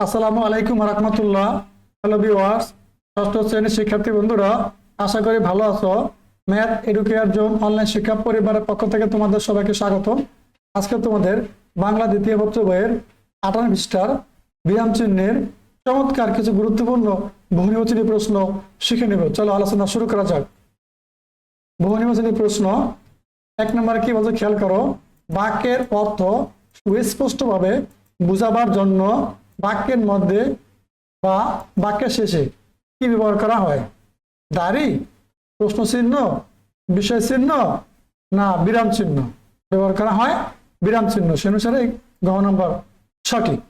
আসসালামু আলাইকুম রহমতুল্লাহ। Hello viewers ষষ্ঠ শ্রেণির শিক্ষার্থী বন্ধুরা, আশা করি ভালো আছো। ম্যাথ এডুকেয়ার জোন অনলাইন শিক্ষা পরিবারের পক্ষ থেকে তোমাদের সবাইকে স্বাগত আজকে তোমাদের বাংলা দ্বিতীয় পত্র বইয়ের আটান্ন পৃষ্ঠার বিরাম চিহ্নের চমৎকার কিছু গুরুত্বপূর্ণ বহুনির্বাচনী প্রশ্ন শিখে নেব। চলো আলোচনা শুরু করা যাক। বহুনির্বাচনী প্রশ্ন, এক নম্বর কি বলছে? খেয়াল করো, বাক্যের অর্থ সুস্পষ্টভাবে বুঝাবার জন্য বাক্যের মধ্যে বা বাক্যের শেষে কি ব্যবহার করা হয়? দাড়ি প্রশ্ন চিহ্ন বিষয় চিহ্ন না বিরাম চিহ্ন ব্যবহার করা হয় বিরাম চিহ্ন সে অনুসারে গহ নম্বর সঠিক।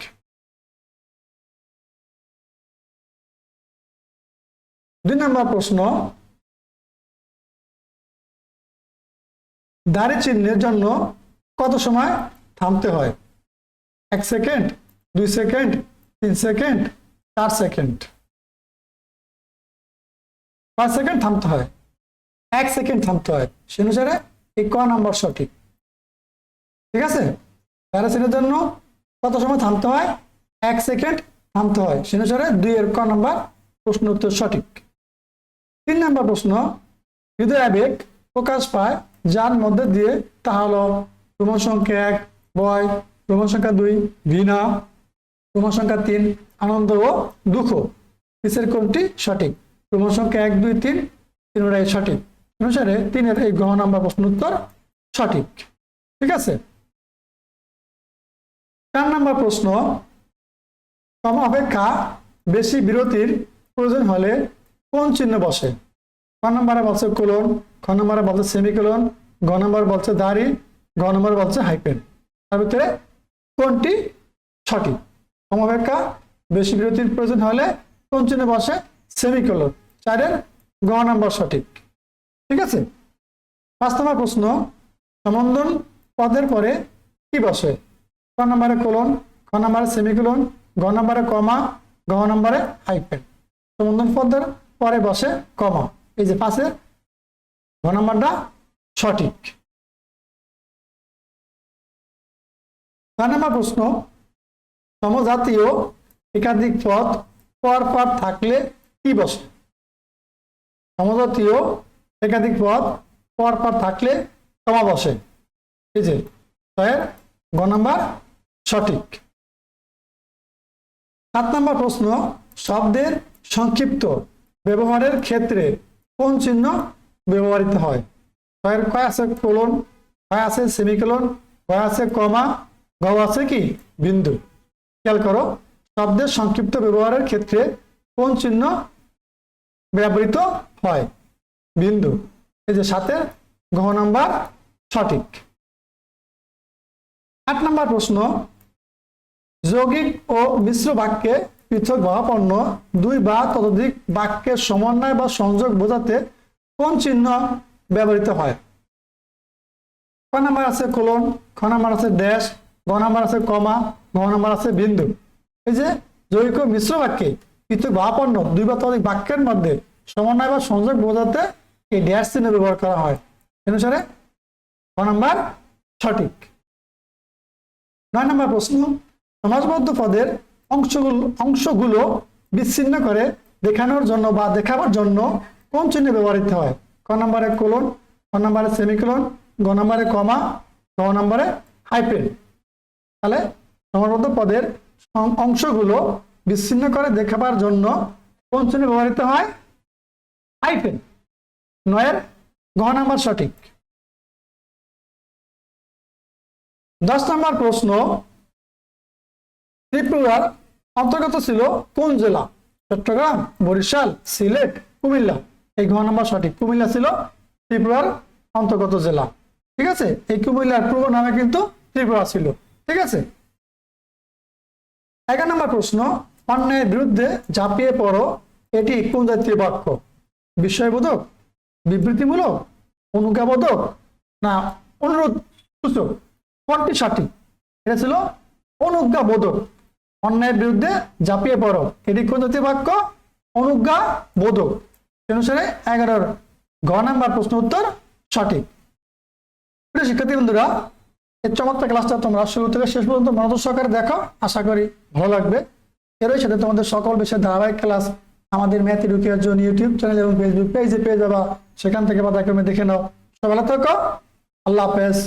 দুই নম্বর প্রশ্ন, দাড়ি চিহ্নের জন্য কত সময় থামতে হয়? এক সেকেন্ড দুই সেকেন্ড, তিন সেকেন্ড, চার সেকেন্ড। পাঁচ সেকেন্ড থামতে হয়। এক সেকেন্ড থামতে হয়। সে অনুসারে এই ক নম্বর সঠিক। ঠিক আছে? প্যারাসিনের জন্য কত সময় থামতে হয়? এক সেকেন্ড থামতে হয়। সে অনুসারে দুই এর ক নম্বর প্রশ্ন উত্তর সঠিক। তিন নম্বর প্রশ্ন হৃদয় আবেগ প্রকাশ পায়, যার মধ্যে দিয়ে তা হলো প্রমাণ সংখ্যা এক, বয় প্রমাণ সংখ্যা দুই, ঘৃণা প্রমাণ সংখ্যা তিন, আনন্দ ও দুঃখ। নিচের কোনটি সঠিক। প্রমাণ সংখ্যা এক, দুই, তিন, তিনটাই সঠিক। অনুসারে তিনের এই গ্রহ নাম্বার প্রশ্ন উত্তর সঠিক। ঠিক আছে? চার নম্বর প্রশ্ন কম অপেক্ষা বেশি বিরতির প্রয়োজন হলে কোন চিহ্ন বসে? ক নম্বরে বলছে কোলন, খ নম্বরে বলছে সেমিকোলন, গ নম্বর বলছে দাড়ি, গ নম্বর বলছে হাইপেন। তার ভিতরে কোনটি সঠিক? কম অপেক্ষা বেশি বিরতির প্রয়োজন হলে কোন চিহ্ন বসে সেমিকোলন চারের গ নাম্বার সঠিক। ঠিক আছে? পাঁচ নম্বর প্রশ্ন, সমন্ধন পদের পরে কি বসে? ক নম্বরে কোলন খ নম্বরে সেমিকোলন গ নম্বরে কমা গ নম্বরে হাইপেন সমন্ধন পদের পরে বসে কমা এই যে পাশে ঘ নম্বরটা সঠিক। ছয় নম্বর প্রশ্ন সমজাতীয় একাধিক পদ পর পর থাকলে কি বসে? সমজাতীয় একাধিক পদ পর পর থাকলে কমা বসে? এই যে, ছয়ের গ নম্বর সঠিক। সাত নম্বর প্রশ্ন, শব্দের সংক্ষিপ্ত ব্যবহারের ক্ষেত্রে কোন চিহ্ন ব্যবহৃত হয়? ছয়ের কয় আছে? কোলন, কয় আছে? সেমিকোলন, কয় আছে? কমা, গ আছে কি? বিন্দু। খেয়াল করো, শব্দের সংক্ষিপ্ত ব্যবহারের ক্ষেত্রে কোন চিহ্ন ব্যবহৃত হয়? বিন্দু। এই যে সাথে ঘ নাম্বার সঠিক। আট নম্বর প্রশ্ন, যৌগিক ও মিশ্র বাক্যে পৃথক ভাবাপন্ন দুই বা ততোধিক বাক্যের সমন্বয় বা সংযোগ বোঝাতে কোন চিহ্ন ব্যবহৃত হয়? ক নাম্বার আছে কোলন, খ নাম্বার আছে ড্যাশ গ নাম্বার আছে কমা ঘ নাম্বার আছে বিন্দু। এই যে ও মিশ্র বাক্যে পৃথক ভাবাপন্ন দুই বা ততোধিক বাক্যের মধ্যে সমন্বয় বা সংযোগ বোঝাতে এই ড্যাশ চিহ্ন ব্যবহার করা হয়। অনুসারে ক নাম্বার সঠিক। নয় নম্বর প্রশ্ন, সমাজবদ্ধ পদের অংশগুলো অংশগুলো বিচ্ছিন্ন করে দেখানোর জন্য বা দেখাবার জন্য কোন চিহ্ন ব্যবহৃত হয়? ক নম্বরে কোলন, ক নম্বরে সেমিকোলন, গ নম্বরে কমা, গ নম্বরে হাইপেন তাহলে সমাজবদ্ধ পদের অংশগুলো বিচ্ছিন্ন করে দেখাবার জন্য কোন চিহ্ন ব্যবহৃত হয়? হাইপেন নয়ের গ নাম্বার সঠিক। দশ নম্বর প্রশ্ন, ত্রিপুরার অন্তর্গত ছিল কোন জেলা? চট্টগ্রাম, বরিশাল, সিলেট, কুমিল্লা। এই ঘ নম্বর সঠিক। কুমিল্লা ছিল ত্রিপুরার অন্তর্গত জেলা। ঠিক আছে? এই কুমিল্লার পূর্ব নামে কিন্তু ত্রিপুরা ছিল। ঠিক আছে? এগারো নম্বর প্রশ্ন, অন্যায়ের বিরুদ্ধে ঝাঁপিয়ে পড়ো, এটি কোন জাতীয় বাক্য? বিস্ময়বোধক বিবৃতিমূলক, অনুজ্ঞাবোধক, না, অনুরোধ সূচক কোনটি সঠিক। এটা ছিল অনুজ্ঞাবোধক। অন্যায়ের বিরুদ্ধে ঝাঁপিয়ে পড়ো। এটি কোন জাতীয় বাক্য? অনুজ্ঞা বোধক অনুসারে এগারোর ঘ নাম্বার প্রশ্ন উত্তর সঠিক। শিক্ষার্থী বন্ধুরা এই চমৎকার ক্লাসটা তোমরা শুরু থেকে শেষ পর্যন্ত মনোযোগ সহকারে দেখো। আশা করি ভালো লাগবে। এরই সাথে তোমাদের সকল বিষয়ের ধারাবাহিক ক্লাস আমাদের ম্যাথ রুকিয়ার জন্য ইউটিউব চ্যানেল এবং ফেসবুক পেজে পেয়ে যাবা। সেখান থেকে বা দেখে নাও। সবাই থাকো। আল্লাহ হাফেজ।